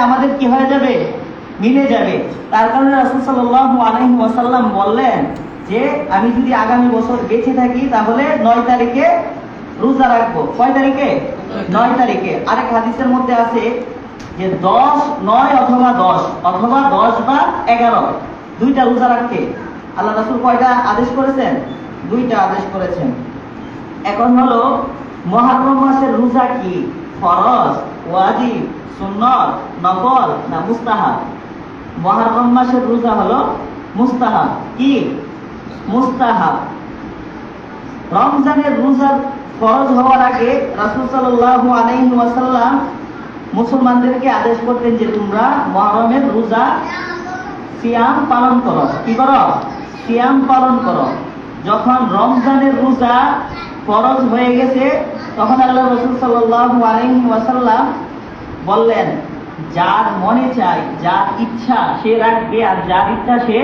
আমাদের কি হয়ে যাবে? মিলে যাবে। তার কারণে রাসূল সাল্লাল্লাহু আলাইহি ওয়াসাল্লাম বললেন যে, আমি যদি আগামী বছর বেঁচে থাকি, তাহলে নয় তারিখে রোজা রাখব। কয় তারিখে? নয় তারিখে। আরেক হাদিসের মধ্যে আছে যে, দশ, নয় অথবা দশ অথবা দশ বা এগারো। দুইটা রোজা রাখতে। আল্লাহ রাসূল কয়টা আদেশ করেছেন? দুইটা আদেশ করেছেন। এখন হলো, মহারম মাসের রোজা কি? ফরজ ওয়াজিব সুন্নত নফল না মুস্তাহাব? মহারম মাসের রোজা হলো মুস্তাহাব। কি? মুস্তাহাব। রমজানের রোজার ফরজ হওয়ার আগে রাসূল সাল্লাল্লাহু আলাইহি ওয়াসাল্লাম মুসলমানদেরকে আদেশ করতেন যে তোমরা মহরমের রোজা সিয়াম পালন করো। কি করো? সিয়াম পালন করো। যখন রমজানের রোজা ফরজ হয়ে গেছে, তখন আল্লাহ রসুল সাল্লাল্লাহু আলাইহি ওয়াসাল্লাম বললেন, যার মনে চায় যার ইচ্ছা সে রাখবে আর যার ইচ্ছা সে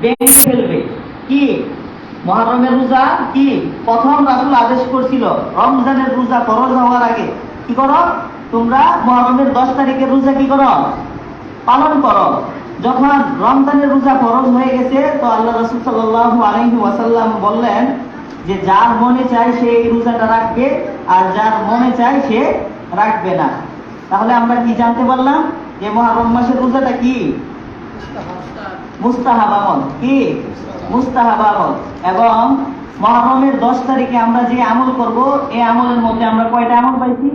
ভেঙে ফেলবে। কি? মহরমের রোজা? কি? প্রথম রাসূল আদেশ করছিল, রমজানের রোজা ফরজ হওয়ার আগে। কি করো? তোমরা মহরমের দশ তারিখের রোজা কি করো? পালন করো। যখন রমজানের রোজা ফরজ হয়ে গেছে, তো আল্লাহ রসুল সাল্লাল্লাহু আলাইহি ওয়াসাল্লাম বললেন যে যার মনে চায় সে এই রোজাটা রাখবে আর যার মনে চায় সে রাখবে না। তাহলে আমরা কি জানতে পারলাম যে মহারম মাসের রোজাটা কি? মুস্তাহাব আমল। কি? মুস্তাহাব আমল। এবং মহরমের দশ তারিখে আমরা যে আমল করব এই আমলের মধ্যে আমরা কয়টা আমল পাইছি?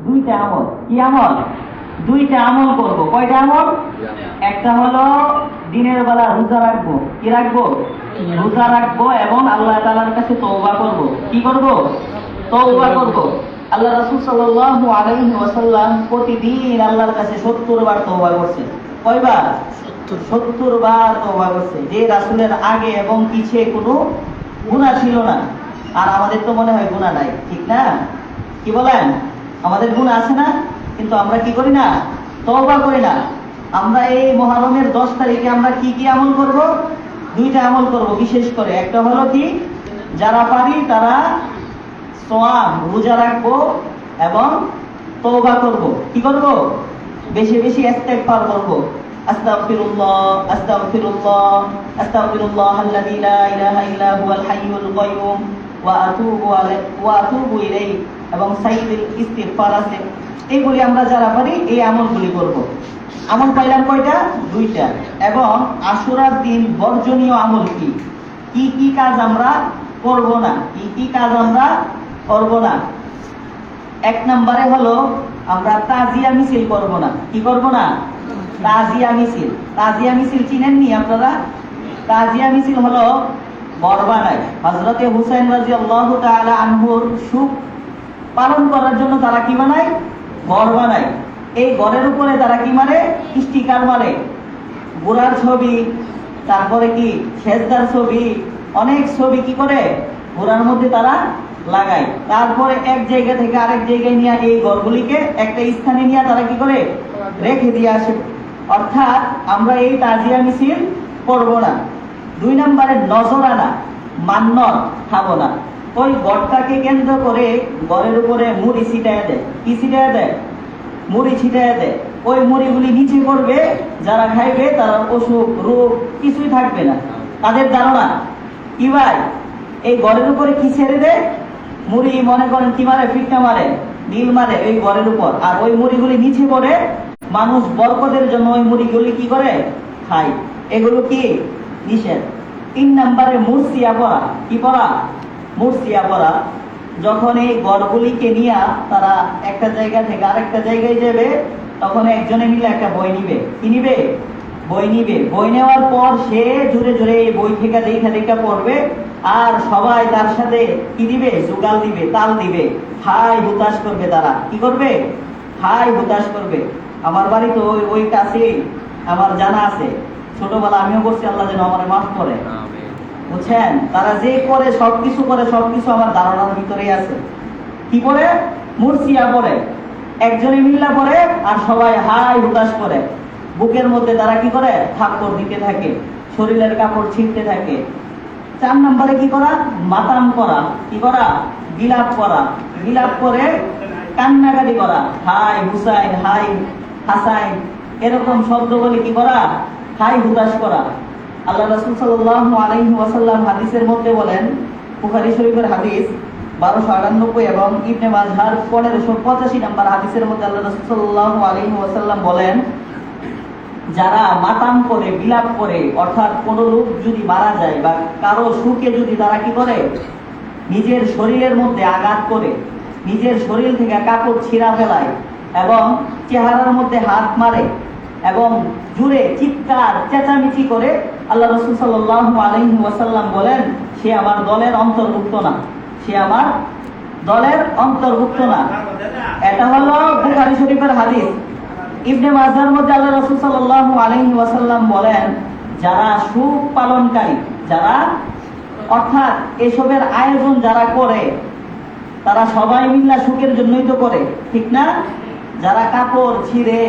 দুইটা আমল। কি আমল? দুইটা আমল করব। কয়টা আমল? একটা হলো দিনের বেলা রোজা রাখব। কি রাখব? রোজা রাখব এবং আল্লাহ তালার কাছে তওবা করব। কি করব? তৌবা করব। আল্লাহ রাসূল সাল্লাল্লাহু আলাইহি ওয়াসাল্লাম প্রতিদিন আল্লাহর কাছে 70 বার তওবা করছে কয়বার? সত্তর। বার তওবা করছে। যে রাসুলের আগে এবং পিছে কোনো গুনাহ ছিল না। আর আমাদের তো মনে হয় গুনাহ নাই ঠিক না? কি বলেন? আমাদের গুণ আছে না? কিন্তু আমরা কি করি না? তওবা করি না। আমরা এই মহরমের দশ তারিখে আমরা কি কি আমল করব? দুইটা আমল করব, বিশেষ করে। একটা হলো কি? যারা পারি তারা সোয়াম রোজা রাখব এবং তওবা করব। কি করব? বেশি বেশি ইস্তেগফার করব। আস্তাগফিরুল্লাহ আস্তাগফিরুল্লাহ আস্তাগফিরুল্লাহ আল্লাযী লা ইলাহা ইল্লা হুয়াল হাইয়ুল কাইয়ুম ওয়া আতুবু আলাইহি ওয়া আতুবু ইলাইহি এবং সাইয়্যিদুল ইস্তিগফার আছে। এইগুলি আমরা যারা পারি, এই আমলগুলি করব। আমল পাইলাম কয়টা? দুইটা। এবং আশুরার দিন বর্জনীয় আমল কি? কি কি কাজ আমরা করব না? কি কি কাজ আমরা করব না? এক নম্বরে হলো আমরা তাজিয়া মিছিল করব না। কি করব না? তাজিয়া মিছিল। তাজিয়া মিছিল চিনেননি আপনারা? তাজিয়া মিছিল হলো গড় বানায়। হজরতে হুসাইন রাজি আল্লাহ তাআলা আনহুর সুখ পালন করার জন্য তারা কি বানায়? গড় বানায়। এই গড়ের উপরে তারা কি মারে? স্টিকার মারে। বুড়ার ছবি, তারপরে কি? শেষদার ছবি, অনেক ছবি কি করে? ঘোড়ার মধ্যে তারা লাগায়। তারপরে এক জায়গা থেকে আরেক জায়গায় নিয়ে এই গড়গুলিকে একটা স্থানে নিয়ে তারা কি করে? রেখে দিয়ে আসে। অর্থাৎ আমরা এই তাজিয়া মিছিল করব না। দুই নম্বরে নজরানা মান্যর খাব না ওই গড়টাকে কেন্দ্র করে গড়ের উপরে মুড়ি ছিটায় দেয়। কি ছিটায় দেয়? মুড়ি ছিটায় দেয় ওই মুড়িগুলি নিচে পড়বে, যারা খাইবে তারা অসুখ, রোগ কিছুই থাকবে না। তাদের ধারণা কি ভাই? এই গড়ের উপরে কি ছেড়ে দেয় মুড়ি মনে করেন কি মারে? ফিটটা মারে, নীল মারে ওই গড়ের উপর। আর ওই মুড়িগুলি নিচে পড়ে, মানুষ বরকতের জন্য ওই মুড়িগুলি কি করে? খায়। এগুলো কি? নিষেধ। তিন নম্বরে মুর্সিয়া পড়া। কি পড়া? মুর্সিয়া পড়া। যখন এই গড়গুলিকে নিয়ে তারা একটা জায়গা থেকে আরেকটা জায়গায় যাবে, তখন একজনে মিলে একটা বই নিবে। কি নিবে? বই নিবে। বই নেওয়ার পর সে জুড়ে জুড়ে এই বই থেকে দেখা দেখা পড়বে, আর সবাই তার সাথে কি দিবে? জুগাল দিবে, তাল দিবে। হাই, হুতাশ করবে তারা। কি করবে? হাই, হুতাশ করবে। আমার বাড়ি তো ওই কাছে আমার জানা আছে। ছোটবেলা আমিও করছি আল্লাহ যেন আমার মাফ করে। বুঝছেন? তারা যে করে, সবকিছু করে, সবকিছু আমার ধারণার ভিতরেই আছে। কি করে মুর্সিয়া পরে একজনে মিল্লা পরে আর সবাই হাই হুতাশ করে। বুকের মধ্যে তারা কি করে? থাপ্পড় দিতে থাকে। শরীরের কাপড় ছিঁড়তে থাকে। চার নম্বরে কি করা? মাতাম করা। কি করা? বিলাপ করা। বিলাপ করে কান্নাকাটি করা। হাই হুসাইন, হাই হাসাইন। এরকম শব্দ বলে কি করা? হাই হুতাশ করা। আল্লাহ রাসূল সাল্লাল্লাহু আলাইহি ওয়াসাল্লাম হাদিসের মধ্যে বলেন, বুখারী শরীফের হাদিস বারোশো আটানব্বই এবং ইবনে মাজহার পনেরোশো পঁচাশি নাম্বার হাদিসের মধ্যে আল্লাহ রাসূল সাল্লাল্লাহু আলাইহি ওয়াসাল্লাম বলেন, যারা মাতাম করে, বিলাপ করে, অর্থাৎ কোনো লোক যদি মারা যায় বা কারও সুখে যদি তারা কি করে? নিজের শরীরের মধ্যে আঘাত করে, নিজের শরীর থেকে কাপড় ছিঁড়া ফেলায় এবং চেহারার মধ্যে হাত মারে এবং জুড়ে চিৎকার, চেঁচামেচি করে আল্লাহ রসুল সাল্লাল্লাহু আলাইহি ওয়াসাল্লাম বলেন, সে আমার দলের অন্তর্ভুক্ত না। সে আমার দলের অন্তর্ভুক্ত না। এটা হলো বুখারী শরীফের হাদিস। ইবনে মাজার মধ্যে আল্লাহ রাসূল সাল্লাল্লাহু আলাইহি ওয়াসাল্লাম বলেন, যারা সুখ পালনকারী যারা অর্থাৎ এসবের আয়োজন যারা করে, তারা সবাই মিল্লা সুখের জন্যই তো করে, ঠিক না? যারা কাপড় ছিঁড়ে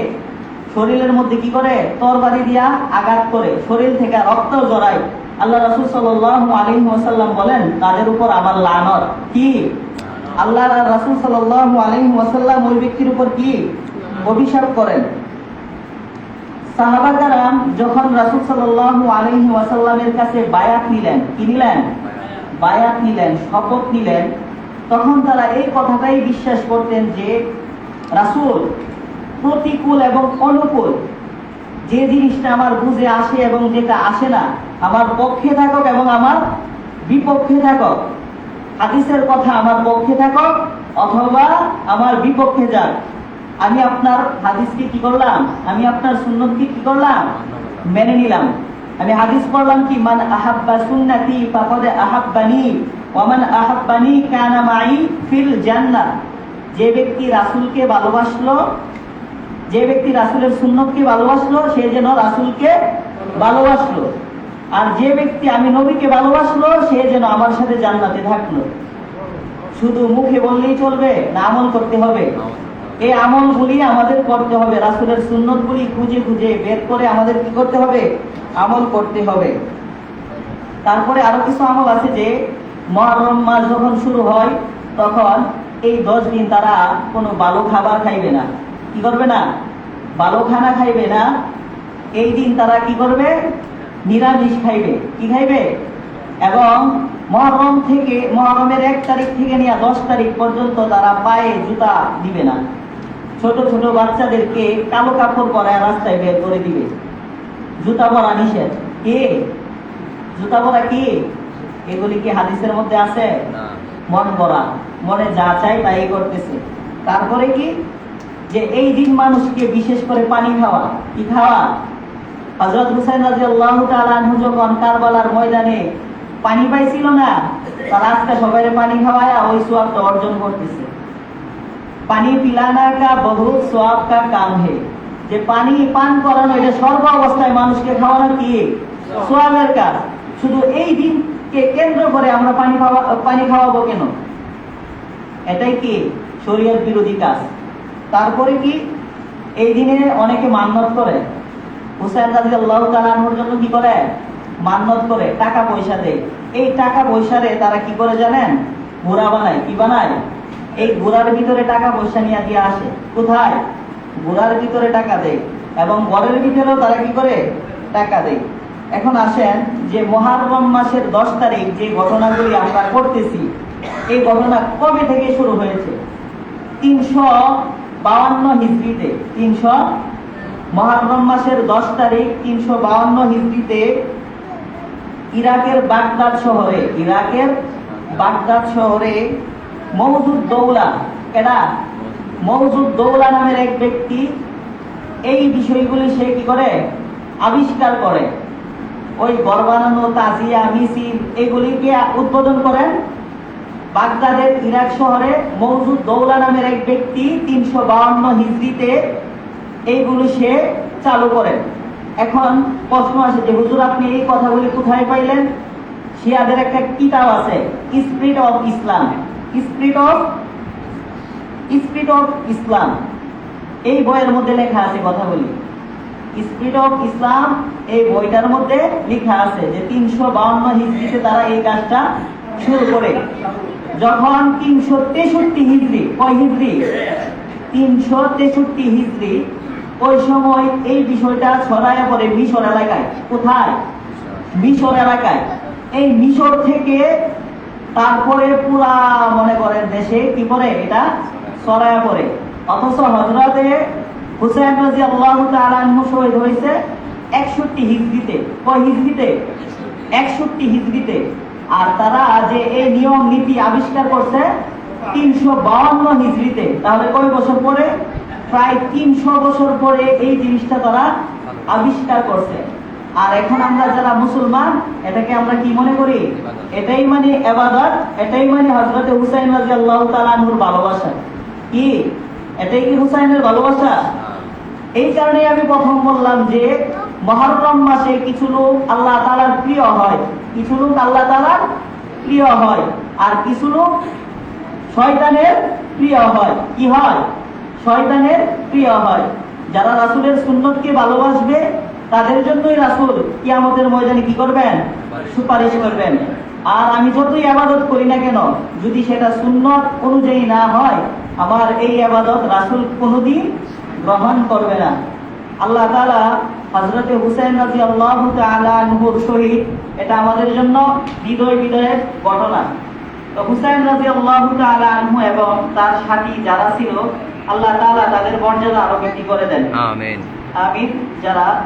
শরীরের মধ্যে কি করে? তরবারি দিয়া আঘাত করে। শরীর থেকে রক্ত জড়ায়। আল্লাহ রাসূল সাল্লাল্লাহু আলাইহি ওয়াসাল্লাম বলেন, তাদের উপর আমার লানত। কি? আল্লাহ রাসূল সাল্লাল্লাহু আলাইহি ওয়াসাল্লাম ওই ব্যক্তির উপর কি? অভিশাপ করেন। সাহাবাকারাম যখন রাসূল সাল্লাল্লাহু আলাইহি ওয়াসাল্লামের কাছে বায়াত নিলেন, কি নিলেন? বায়াত নিলেন, শপথ নিলেন। তখন তারা এই কথাটাই বিশ্বাস করতেন যে, রাসূল প্রতিকূল এবং অনুকূল। যে জিনিসটা আমার বুঝে আসে এবং যেটা আসে না, আমার পক্ষে থাকক এবং আমার বিপক্ষে থাকক। হাদিসের কথা আমার পক্ষে থাকক অথবা আমার বিপক্ষে যাক। আমি আপনার হাদিসকে কি করলাম? আমি আপনার সুন্নতকে কি করলাম? মেনে নিলাম। আমি হাদিস পড়লাম কি, মান আহাব্বা সুন্নতি ফাকাদ আহাব্বানি ওয়া মান আহাব্বানি কানা মাই ফিল জান্নাহ। যে ব্যক্তি রাসূলকে ভালোবাসলো যে ব্যক্তি রাসূলের সুন্নতকে ভালোবাসলো, সে যেন রাসূলকে ভালোবাসলো। আর যে ব্যক্তি আমি নবীকে ভালোবাসলো, সে যেন আমার সাথে জান্নাতে থাকল। শুধু মুখে বললেই চলবে, না আমল করতে হবে। এই আমলগুলি আমাদের করতে হবে। রাসূলের সুন্নতগুলি খুঁজে খুঁজে বের করে আমাদের কি করতে হবে? আমল করতে হবে। তারপরে আরও কিছু আমল আছে যে, মহরম মাস যখন শুরু হয়, তখন এই দশ দিন তারা কোনো ভালো খাবার খাইবে না। কি করবে না? ভালো খানা খাইবে না? এই দিন তারা কি করবে? নিরামিষ খাইবে। কি খাইবে? এবং মহরম থেকে মহরমের এক তারিখ থেকে নিয়ে দশ তারিখ পর্যন্ত তারা পায়ে জুতা দিবে না। ছোট ছোট বাচ্চাদেরকে কালো কাপড় পরায় রাস্তায় বের করে দিবে। জুতা পরা নিষেধ। কে? জুতা পরা কি? এগুলি কি হাদিসের মধ্যে আছে? মন পরা। মনে যা চাই তাই করতেছে। তারপরে কি? যে এই দিন মানুষকে বিশেষ করে পানি খাওয়া, কি খাওয়া? হজরত হুসাইন রাজি আল্লাহ আনহু যখন কারবালার ময়দানে পানি পাইছিল না, তার আজকে সবাই পানি খাওয়ায় ওই সোয়াবটা অর্জন করতেছে। পানি পিলানা কা বহুত সোয়াব কা কাম হে। যে পানি পান করানো, এটা সর্ব অবস্থায় মানুষকে খাওয়ানো কি? সোয়াবের কাজ। শুধু এই দিনকে কেন্দ্র করে আমরা পানি খাওয়া, পানি খাওয়াবো কেন? এটাই কি? শরীয়ত বিরোধী কাজ। তারপরে কি এই দিনে অনেকে মান্যত করে। হুসাইন রাজি আল্লাহ তালানোর জন্য কি করে? মান্যত করে, টাকা পয়সা দেয়। এই টাকা পয়সারে তারা কি করে জানেন? ঘোড়া বানায়। কি বানায়? এই ঘোড়ার ভিতরে টাকা পয়সা নিয়ে দিয়ে আসে। কোথায়? ঘোড়ার ভিতরে টাকা দেয় এবং ঘরের ভিতরেও তারা কি করে? টাকা দেয়। এখন আসেন যে মহারম মাসের দশ তারিখ যে ঘটনাগুলি আমরা করতেছি, এই ঘটনা কবে থেকে শুরু হয়েছে? তিনশো বাউান্ন হিজড়িতে তিনশো, মহারম মাসের দশ তারিখ তিনশো বাউান্ন হিজড়িতে ইরাকের বাগদাদ শহরে, ইরাকের বাগদাদ শহরে মৌজুদ দৌলা এরা মৌজুদ দৌলা নামের এক ব্যক্তি, এই বিষয়গুলি সে কি করে? আবিষ্কার করে। ওই গড় বানানো তাজিয়া মিছিল, এগুলিকে উদ্বোধন করেন বাগদাদের ইরাক শহরে মৌজুদ দৌলা নামের এক ব্যক্তি তিনশো বাউন্ন হিজড়িতে এইগুলো সে চালু করেন। এখন প্রশ্ন আসে যে, হুজুর, আপনি এই কথাগুলি কোথায় পাইলেন? শিয়াদের একটা কিতাব আছে, spirit of Islam. Spirit of spirit of Islam. এই বইয়ের মধ্যে লেখা আছে কথাগুলি। স্পিরিট অফ ইসলাম এই বইটার মধ্যে লেখা আছে যে, তিনশো বাউন্ন হিজড়িতে তারা এই কাজটা শুরু করে। যখন তিনশো তেষট্টি হিজড়ি কয় হিজড়ি তিনশো তেষট্টি হিজড়ি ওই সময় এই বিষয়টা ছড়ায় পড়ে মিশর এলাকায়। কোথায়? মিশর এলাকায়। এই মিশর থেকে তারপরে পুরা, মনে করেন, দেশে কি করে এটা? ছড়ায় পড়ে। অথচ হজরতে হুসেন রাজি আল্লাহ তালু শহীদ হয়েছে একষট্টি হিজড়িতে কয় হিজড়িতে একষট্টি হিজড়িতে আর তারা যে এই নিয়ম নীতি আবিষ্কার করছে, তিনশো বাউন্ন হিজড়িতে, তাহলে কয় বছর পরে? প্রায় তিনশো বছর পরে এই জিনিসটা তারা আবিষ্কার করছে। আর এখন আমরা যারা মুসলমান, এটাকে আমরা কি মনে করি? এটাই মানে এবাদত, এটাই মানে হজরতে হুসাইন রাজি আল্লাহ তালানুর ভালোবাসা। কি? এটাই কি হুসাইনের ভালোবাসা? এই কারণে আমি প্রথম বললাম যে মহরম মাসে কিছু লোক আল্লাহ তালার প্রিয় হয়। কিছু লোক আল্লাহ তালার প্রিয় হয় আর কিছু লোক শয়তানের প্রিয় হয়। কি হয়? শয়তানের প্রিয় হয়। যারা রাসুলের সুন্নতকে ভালোবাসবে তাদের জন্যই রাসূল কিয়ামতের ময়দানে কি করবেন? সুপারিশ করবেন। আর আমি যতই আবাদত করি না কেন যদি সেটা সুন্নত অনুযায়ী না হয় আমার এই আবাদত রাসূল কোনোদিন গ্রহণ করবে না। আল্লাহ তালা হজরতে হুসেন রাদিয়াল্লাহু আল্লাহ আনহুর শহীদ এটা আমাদের জন্য হৃদয় হৃদয়ের ঘটনা। তো হুসাইন রাদিয়াল্লাহু তাআলা আনহু এবং তার সাথী যারা ছিল আল্লাহ তালা তাদের মর্যাদা আরও বৃদ্ধি করে দেন। আমিন। যারা